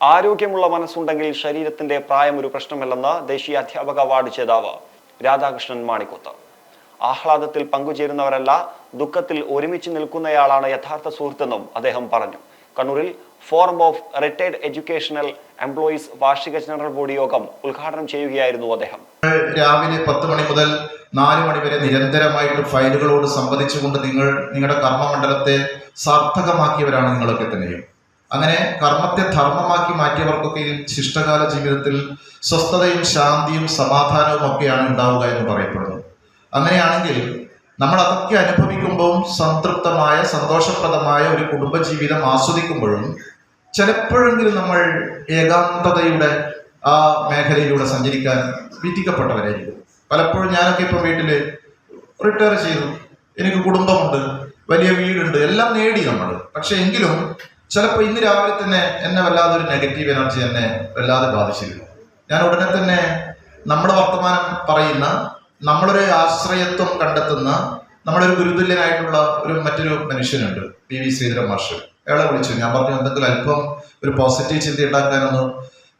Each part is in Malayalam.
ആരോഗ്യമുള്ള മനസ്സുണ്ടെങ്കിൽ ശരീരത്തിന്റെ പ്രായം ഒരു പ്രശ്നമല്ലെന്ന് ദേശീയ അധ്യാപക അവാർഡ് ജേതാവ് രാധാകൃഷ്ണൻ മാണിക്കുത്ത്. ആഹ്ലാദത്തിൽ പങ്കുചേരുന്നവരല്ല ദുഃഖത്തിൽ ഒരുമിച്ച് നിൽക്കുന്നയാളാണ് യഥാർത്ഥ സുഹൃത്തെന്നും അദ്ദേഹം പറഞ്ഞു. കണ്ണൂരിൽ forum of retired educational employees വാർഷിക ജനറൽ ബോഡി യോഗം ഉദ്ഘാടനം ചെയ്യുകയായിരുന്നു അദ്ദേഹം. രാവിലെ പത്ത് മണി മുതൽ നാല് മണി വരെ നിരന്തരമായിട്ട് ഫയലുകളോട് സംവദിച്ചുകൊണ്ട് നിങ്ങൾ നിങ്ങളുടെ കർമ്മമണ്ഡലത്തെ സാർത്ഥകമാക്കിയവരാണ് നിങ്ങളൊക്കെ തന്നെയും. അങ്ങനെ കർമ്മത്തെ ധർമ്മമാക്കി മാറ്റിയവർക്കൊക്കെ ഈ ശിഷ്ടകാല ജീവിതത്തിൽ സ്വസ്ഥതയും ശാന്തിയും സമാധാനവും ഒക്കെയാണ് ഉണ്ടാവുക എന്ന് പറയപ്പെടുന്നത്. അങ്ങനെയാണെങ്കിൽ നമ്മൾ അതൊക്കെ അനുഭവിക്കുമ്പോൾ സംതൃപ്തമായ സന്തോഷപ്രദമായ ഒരു കുടുംബജീവിതം ആസ്വദിക്കുമ്പോഴും ചിലപ്പോഴെങ്കിലും നമ്മൾ ഏകാന്തതയുടെ ആ മേഖലയിലൂടെ സഞ്ചരിക്കാൻ വിധിക്കപ്പെട്ടവരായിരിക്കും പലപ്പോഴും ഞാനൊക്കെ ഇപ്പം വീട്ടിൽ റിട്ടയർ ചെയ്തു. എനിക്ക് കുടുംബമുണ്ട് വലിയ വീടുണ്ട് എല്ലാം നേടി നമ്മൾ. പക്ഷെ എങ്കിലും ചിലപ്പോൾ ഇന്ന് രാവിലെ തന്നെ എന്നെ വല്ലാതെ ഒരു നെഗറ്റീവ് എനർജി എന്നെ വല്ലാതെ ബാധിച്ചിരുന്നു ഞാൻ ഉടനെ തന്നെ നമ്മുടെ വർത്തമാനം പറയുന്ന നമ്മളൊരു ആശ്രയത്വം കണ്ടെത്തുന്ന നമ്മളൊരു ഗുരുതുല്യനായിട്ടുള്ള ഒരു മറ്റൊരു മനുഷ്യനുണ്ട് പി വി ശ്രീധരൻ മാഷ്. അയാളെ വിളിച്ചു. ഞാൻ പറഞ്ഞു എന്തെങ്കിലും അല്പം ഒരു പോസിറ്റീവ് ചിന്ത ഉണ്ടാക്കാനൊന്ന്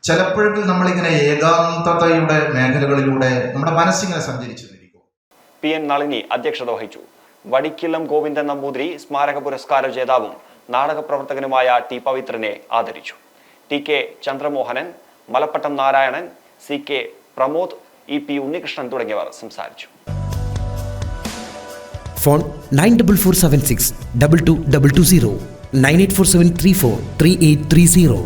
ചിലപ്പോഴെങ്കിലും നമ്മളിങ്ങനെ ഏകാന്തതയുടെ മേഖലകളിലൂടെ നമ്മുടെ മനസ്സിങ്ങനെ സഞ്ചരിച്ചു പി എൻ നളിനി അധ്യക്ഷത വഹിച്ചു. വടിക്കില്ലം ഗോവിന്ദൻ നമ്പൂതിരി സ്മാരക പുരസ്കാര ജേതാവും നാടക പ്രവർത്തകനുമായ ടി പവിത്രനെ ആദരിച്ചു. T K Chandramohanan Malappattam Narayanan C K Pramod E P Unnikrishnan തുടങ്ങിയവർ സംസാരിച്ചു. Phone nine double four seven six double two double two zero nine eight four seven three four three eight three zero.